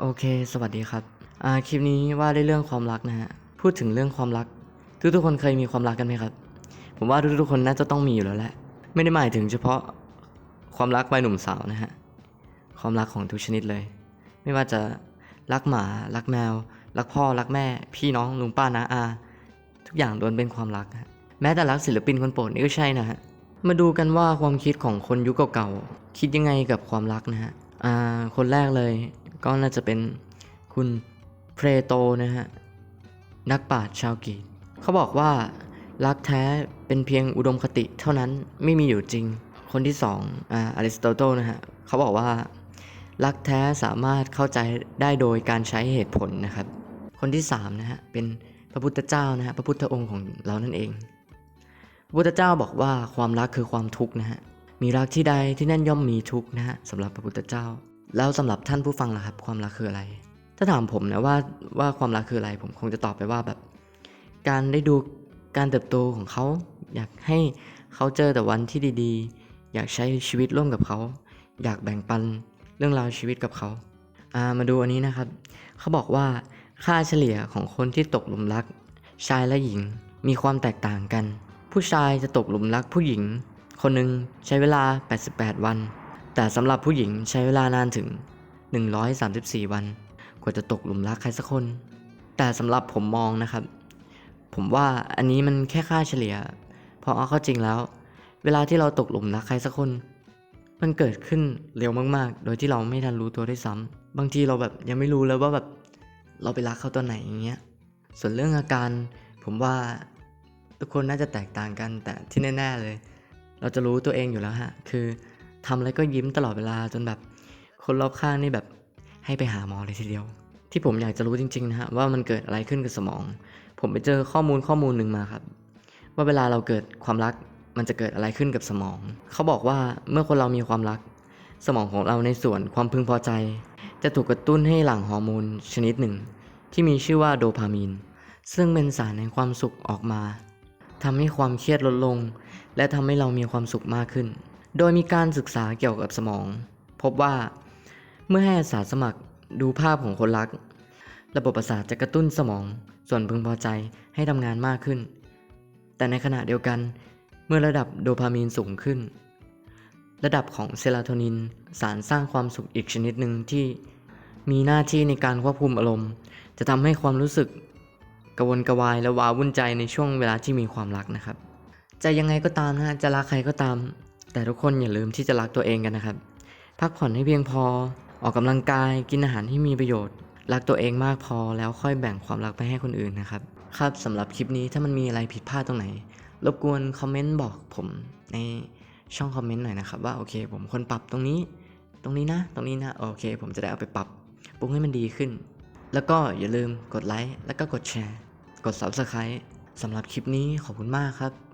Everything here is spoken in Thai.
โอเค สวัสดีครับ อ่า คลิปนี้ว่าได้เรื่องความรักนะฮะ พูดถึงเรื่องความรัก ทุกทุกๆคนเคยมีความรักกันไหมครับ ผมว่าทุกทุกๆคนน่าจะต้องมีอยู่แล้วแหละ ไม่ได้หมายถึงเฉพาะความรักวัยหนุ่มสาวนะฮะ ความรักของทุกชนิดเลย ไม่ว่าจะรักหมา รักแมว รักพ่อ รักแม่ พี่น้อง ลุงป้าน้าอา ทุกอย่างล้วนเป็นความรัก แม้แต่รักศิลปินคนโปรดนี่ก็ใช่นะฮะ มาดูกันว่าความคิดของคนยุคเก่าๆ คิดยังไงกับความรักนะฮะ อ่า คนแรกเลย ก็น่าจะเป็นคุณเพรโตนะฮะ นักปราชญ์ชาวกรีกเขาบอกว่ารักแท้เป็นเพียงอุดมคติเท่านั้นไม่มีอยู่จริง คนที่สองอ่าอริสโตเติลนะฮะเขาบอกว่า รักแท้สามารถเข้าใจได้โดยการใช้เหตุผลนะครับ คนที่สามนะฮะเป็นพระพุทธเจ้านะฮะพระพุทธองค์ของเรานั่นเอง พระพุทธเจ้าบอกว่าความรักคือความทุกข์นะฮะมีรักที่ใดที่นั่นย่อมมีทุกข์นะฮะสำหรับพระพุทธเจ้า แล้วสำหรับท่านผู้ฟังล่ะครับ ความรักคืออะไร ถ้าถามผมนะว่าว่าความรักคืออะไร ผมคงจะตอบไปว่าแบบ การได้ดูการเติบโตของเขา อยากให้เขาเจอแต่วันที่ดีๆ อยากใช้ชีวิตร่วมกับเขา อยากแบ่งปันเรื่องราวชีวิตกับเขาอ่ามาดูอันนี้นะครับ เขาบอกว่าค่าเฉลี่ยของคนที่ตกหลุมรัก ชายและหญิงมีความแตกต่างกัน ผู้ชายจะตกหลุมรักผู้หญิง คนหนึ่งใช้เวลา 88 วัน แต่สำหรับผู้หญิงใช้เวลานานถึง 134 วัน กว่าจะตกหลุมรักใครสักคน แต่สำหรับผมมองนะครับ ผมว่าอันนี้มันแค่ค่าเฉลี่ยเพราะเอาเข้าจริงแล้ว เวลาที่เราตกหลุมรักใครสักคน มันเกิดขึ้นเร็วมากๆ โดยที่เราไม่ทันรู้ตัวด้วยซ้ำบางทีเราแบบยังไม่รู้เลยว่าแบบเราไปรักเขาตอนไหนอย่างเงี้ย ส่วนเรื่องอาการ ผมว่าทุกคนน่าจะแตกต่างกันแต่ที่แน่ ๆเลย เราจะรู้ตัวเองอยู่แล้วฮะ คือ ทำอะไรก็ยิ้มตลอดเวลาจนแบบคนรอบข้างนี่แบบให้ไปหาหมอเลยทีเดียว ที่ผมอยากจะรู้จริงๆนะฮะว่ามันเกิดอะไรขึ้นกับสมอง ผมไปเจอข้อมูลข้อมูลหนึ่งมาครับ ว่าเวลาเราเกิดความรักมันจะเกิดอะไรขึ้นกับสมอง เขาบอกว่าเมื่อคนเรามีความรัก สมองของเราในส่วนความพึงพอใจ จะถูกกระตุ้นให้หลั่งฮอร์โมนชนิดหนึ่ง ที่มีชื่อว่าโดพามีน ซึ่งเป็นสารแห่งความสุขออกมาทำให้ความเครียดลดลง และทำให้เรามีความสุขมากขึ้น โดยมีการศึกษาเกี่ยวกับสมอง พบว่า เมื่อให้อาสาสมัครดูภาพของคนรัก ระบบประสาทจะกระตุ้นสมอง ส่วนพึงพอใจให้ทำงานมากขึ้น แต่ในขณะเดียวกัน เมื่อระดับโดพามีนสูงขึ้น ระดับของเซโรโทนินสารสร้างความสุขอีกชนิดหนึ่งที่มีหน้าที่ในการควบคุมอารมณ์ จะทำให้ความรู้สึกกระวนกระวายและว้าวุ่นใจในช่วงเวลาที่มีความรักนะครับ จะยังไงก็ตามนะจะรักใครก็ตาม แต่ทุกคนอย่าลืมที่จะรักตัวเองกันนะครับ พักผ่อนให้เพียงพอ ออกกำลังกายกินอาหารที่มีประโยชน์ รักตัวเองมากพอแล้วค่อยแบ่งความรักไปให้คนอื่นนะครับ ครับสำหรับคลิปนี้ถ้ามันมีอะไรผิดพลาดตรงไหน รบกวนคอมเมนต์บอกผมในช่องคอมเมนต์หน่อยนะครับว่าโอเค ผมควรปรับตรงนี้ ตรงนี้นะ ตรงนี้นะโอเค ผมจะได้เอาไปปรับปรุงให้มันดีขึ้น แล้วก็อย่าลืมกดไลค์แล้วก็กดแชร์ กด Subscribe สำหรับคลิปนี้ขอบคุณมากครับ